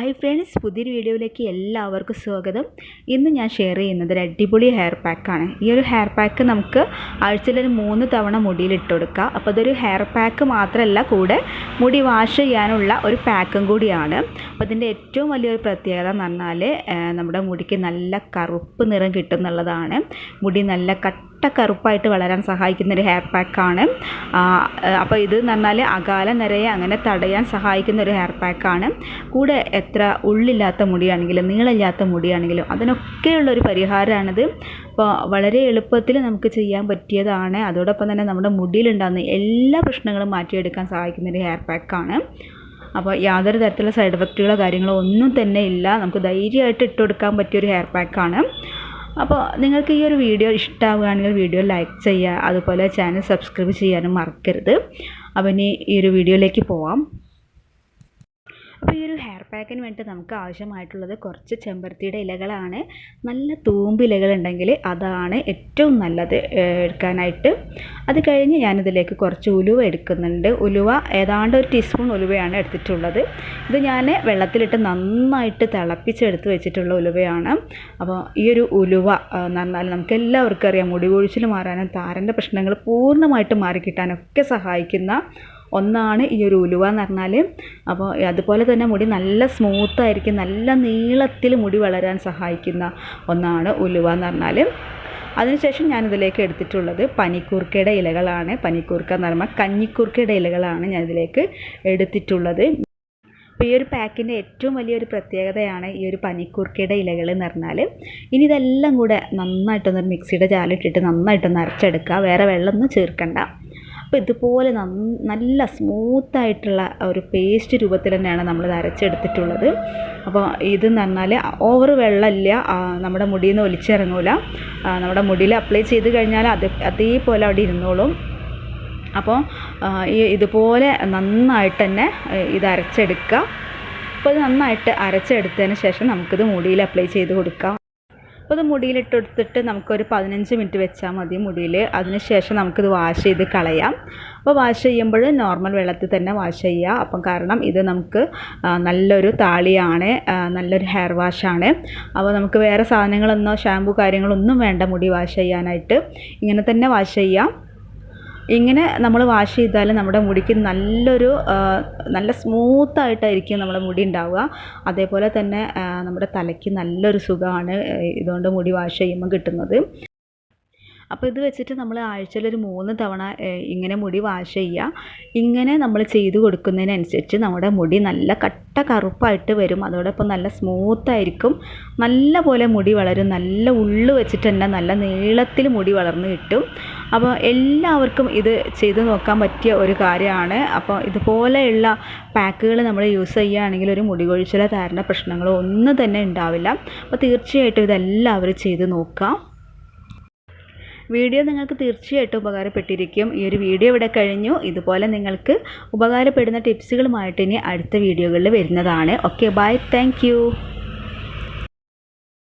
Hi friends പുതിയൊരു വീഡിയോയിലേക്ക് എല്ലാവർക്കും സ്വാഗതം. ഇന്ന് ഞാൻ ഷെയർ ചെയ്യുന്നത് ഒരു അടിപൊളി ഹെയർ പാക്കാണ് ഈ ഒരു ഹെയർ പാക്ക് നമുക്ക് ആഴ്ചയിലൊരു മൂന്ന് തവണ മുടിയിൽ ഇട്ട് കൊടുക്കാം. അപ്പോൾ അതൊരു ഹെയർ പാക്ക് മാത്രമല്ല കൂടെ മുടി വാഷ് ചെയ്യാനുള്ള ഒരു പാക്കും കൂടിയാണ്. അപ്പോൾ ഇതിന്റെ ഏറ്റവും വലിയൊരു പ്രത്യേകത എന്ന് പറഞ്ഞാൽ നമ്മുടെ മുടിക്ക് നല്ല കറുപ്പ് നിറം കിട്ടും എന്നുള്ളതാണ് മുടി നല്ല കട്ട കറുപ്പായിട്ട് വളരാൻ സഹായിക്കുന്ന ഒരു ഹെയർ പാക്കാണ് അപ്പോൾ ഇത് എന്ന് പറഞ്ഞാൽ അകാല നിരയെ അങ്ങനെ തടയാൻ സഹായിക്കുന്ന ഒരു ഹെയർ പാക്കാണ് കൂടെ എത്ര ഉള്ളില്ലാത്ത മുടിയാണെങ്കിലും നീളമില്ലാത്ത മുടിയാണെങ്കിലും അതിനൊക്കെയുള്ള ഒരു പരിഹാരമാണിത് അപ്പോൾ വളരെ എളുപ്പത്തിൽ നമുക്ക് ചെയ്യാൻ പറ്റിയതാണ്. അതോടൊപ്പം തന്നെ നമ്മുടെ മുടിയിലുണ്ടാകുന്ന എല്ലാ പ്രശ്നങ്ങളും മാറ്റിയെടുക്കാൻ സഹായിക്കുന്ന ഒരു ഹെയർ പാക്കാണ് അപ്പോൾ യാതൊരു തരത്തിലുള്ള സൈഡ് എഫക്റ്റുകളോ കാര്യങ്ങളോ ഒന്നും തന്നെ ഇല്ല. നമുക്ക് ധൈര്യമായിട്ട് ഇട്ട് കൊടുക്കാൻ പറ്റിയൊരു ഹെയർ പാക്കാണ് അപ്പോൾ നിങ്ങൾക്ക് ഈ ഒരു വീഡിയോ ഇഷ്ടമാവുകയാണെങ്കിൽ വീഡിയോ ലൈക്ക് ചെയ്യുക അതുപോലെ ചാനൽ സബ്സ്ക്രൈബ് ചെയ്യാനും മറക്കരുത്. അപ്പം ഇനി ഈ ഒരു വീഡിയോയിലേക്ക് പോവാം. അപ്പോൾ ഈ ഒരു ഹെയർ പാക്കിന് വേണ്ടി നമുക്ക് ആവശ്യമായിട്ടുള്ളത് കുറച്ച് ചെമ്പരത്തിയുടെ ഇലകളാണ്. നല്ല തൂമ്പ് ഇലകളുണ്ടെങ്കിൽ അതാണ് ഏറ്റവും നല്ലത് എടുക്കാനായിട്ട്. അത് കഴിഞ്ഞ് ഞാനിതിലേക്ക് കുറച്ച് ഉലുവ എടുക്കുന്നുണ്ട്. ഉലുവ ഏതാണ്ട് ഒരു ടീസ്പൂൺ ഉലുവയാണ് എടുത്തിട്ടുള്ളത്. ഇത് ഞാൻ വെള്ളത്തിലിട്ട് നന്നായിട്ട് തിളപ്പിച്ചെടുത്ത് വെച്ചിട്ടുള്ള ഉലുവയാണ്. അപ്പോൾ ഈ ഒരു ഉലുവ എന്ന് പറഞ്ഞാൽ നമുക്ക് എല്ലാവർക്കും അറിയാം മുടി കൊഴിച്ചിൽ മാറാനും താരന്റെ പ്രശ്നങ്ങൾ പൂർണമായിട്ട് മാറിക്കിട്ടാനൊക്കെ സഹായിക്കുന്ന ഒന്നാണ് ഈ ഒരു ഉലുവ എന്ന് പറഞ്ഞാൽ അപ്പോൾ അതുപോലെ തന്നെ മുടി നല്ല സ്മൂത്തായിരിക്കും നല്ല നീളത്തിൽ മുടി വളരാൻ സഹായിക്കുന്ന ഒന്നാണ് ഉലുവ എന്ന് പറഞ്ഞാൽ അതിനുശേഷം ഞാനിതിലേക്ക് എടുത്തിട്ടുള്ളത് പനിക്കൂർക്കയുടെ ഇലകളാണ്. പനിക്കൂർക്ക എന്ന് പറയുമ്പോൾ കഞ്ഞിക്കൂർക്കയുടെ ഇലകളാണ് ഞാനിതിലേക്ക് എടുത്തിട്ടുള്ളത്. അപ്പോൾ ഈ ഒരു പാക്കിന്റെ ഏറ്റവും വലിയൊരു പ്രത്യേകതയാണ് ഈ ഒരു പനിക്കൂർക്കയുടെ ഇലകൾ എന്ന് പറഞ്ഞാൽ ഇനി ഇതെല്ലാം കൂടെ നന്നായിട്ടൊന്ന് മിക്സിയുടെ ജാലിട്ടിട്ട് നന്നായിട്ടൊന്ന് അരച്ചെടുക്കുക. വേറെ വെള്ളമൊന്നും ചേർക്കണ്ട. അപ്പോൾ ഇതുപോലെ നല്ല സ്മൂത്തായിട്ടുള്ള ഒരു പേസ്റ്റ് രൂപത്തിൽ തന്നെയാണ് നമ്മളിത് അരച്ചെടുത്തിട്ടുള്ളത്. അപ്പോൾ ഇതെന്ന് പറഞ്ഞാൽ ഓവർ വെള്ളമില്ല. നമ്മുടെ മുടിയിൽ നിന്ന് ഒലിച്ചിറങ്ങൂല നമ്മുടെ മുടിയിൽ അപ്ലൈ ചെയ്ത് കഴിഞ്ഞാൽ അത് അതേപോലെ അവിടെ ഇരുന്നോളും. അപ്പോൾ ഈ ഇതുപോലെ നന്നായിട്ട് തന്നെ ഇത് അരച്ചെടുക്കുക. അപ്പോൾ നന്നായിട്ട് അരച്ചെടുത്തതിന് ശേഷം നമുക്കിത് മുടിയിൽ അപ്ലൈ ചെയ്ത് കൊടുക്കാം. അപ്പോൾ ഇത് മുടിയിലിട്ട് കൊടുത്തിട്ട് നമുക്കൊരു പതിനഞ്ച് മിനിറ്റ് വെച്ചാൽ മതി മുടിയിൽ. അതിനുശേഷം നമുക്കിത് വാഷ് ചെയ്ത് കളയാം. അപ്പോൾ വാഷ് ചെയ്യുമ്പോൾ നോർമൽ വെള്ളത്തിൽ തന്നെ വാഷ് ചെയ്യുക. അപ്പം കാരണം ഇത് നമുക്ക് നല്ലൊരു താളിയാണ് നല്ലൊരു ഹെയർ വാഷാണ് അപ്പോൾ നമുക്ക് വേറെ സാധനങ്ങളൊന്നോ ഷാമ്പു കാര്യങ്ങളൊന്നും വേണ്ട മുടി വാഷ് ചെയ്യാനായിട്ട്. ഇങ്ങനെ തന്നെ വാഷ് ചെയ്യാം. ഇങ്ങനെ നമ്മൾ വാഷ് ചെയ്താൽ നമ്മുടെ മുടിക്ക് നല്ലൊരു നല്ല സ്മൂത്തായിട്ടായിരിക്കും നമ്മുടെ മുടി ഉണ്ടാവുക. അതേപോലെ തന്നെ നമ്മുടെ തലയ്ക്ക് നല്ലൊരു സുഖമാണ് ഇതുകൊണ്ട് മുടി വാഷ് ചെയ്യുമ്പോൾ കിട്ടുന്നത്. അപ്പോൾ ഇത് വെച്ചിട്ട് നമ്മൾ ആഴ്ചയിൽ ഒരു മൂന്ന് തവണ ഇങ്ങനെ മുടി വാഷ് ചെയ്യുക. ഇങ്ങനെ നമ്മൾ ചെയ്ത് കൊടുക്കുന്നതിനനുസരിച്ച് നമ്മുടെ മുടി നല്ല കട്ട കറുപ്പായിട്ട് വരും. അതോടൊപ്പം നല്ല സ്മൂത്തായിരിക്കും നല്ല പോലെ മുടി വളരും. നല്ല ഉള്ളു വെച്ചിട്ട് തന്നെ നല്ല നീളത്തിൽ മുടി വളർന്നു കിട്ടും. അപ്പോൾ എല്ലാവർക്കും ഇത് ചെയ്ത് നോക്കാൻ പറ്റിയ ഒരു കാര്യമാണ്. അപ്പോൾ ഇതുപോലെയുള്ള പാക്കുകൾ നമ്മൾ യൂസ് ചെയ്യുകയാണെങ്കിൽ ഒരു മുടി കൊഴിച്ചിലോ താരന്റെ പ്രശ്നങ്ങളോ ഒന്നും തന്നെ ഉണ്ടാവില്ല. അപ്പോൾ തീർച്ചയായിട്ടും ഇതെല്ലാവരും ചെയ്ത് നോക്കാം. വീഡിയോ നിങ്ങൾക്ക് തീർച്ചയായിട്ടും ഉപകാരപ്പെട്ടിരിക്കും. ഈ ഒരു വീഡിയോ ഇവിടെ കഴിഞ്ഞു. ഇതുപോലെ നിങ്ങൾക്ക് ഉപകാരപ്പെടുന്ന ടിപ്സുകളുമായിട്ട് ഇനി അടുത്ത വീഡിയോകളിൽ വരുന്നതാണ്. Okay bye thank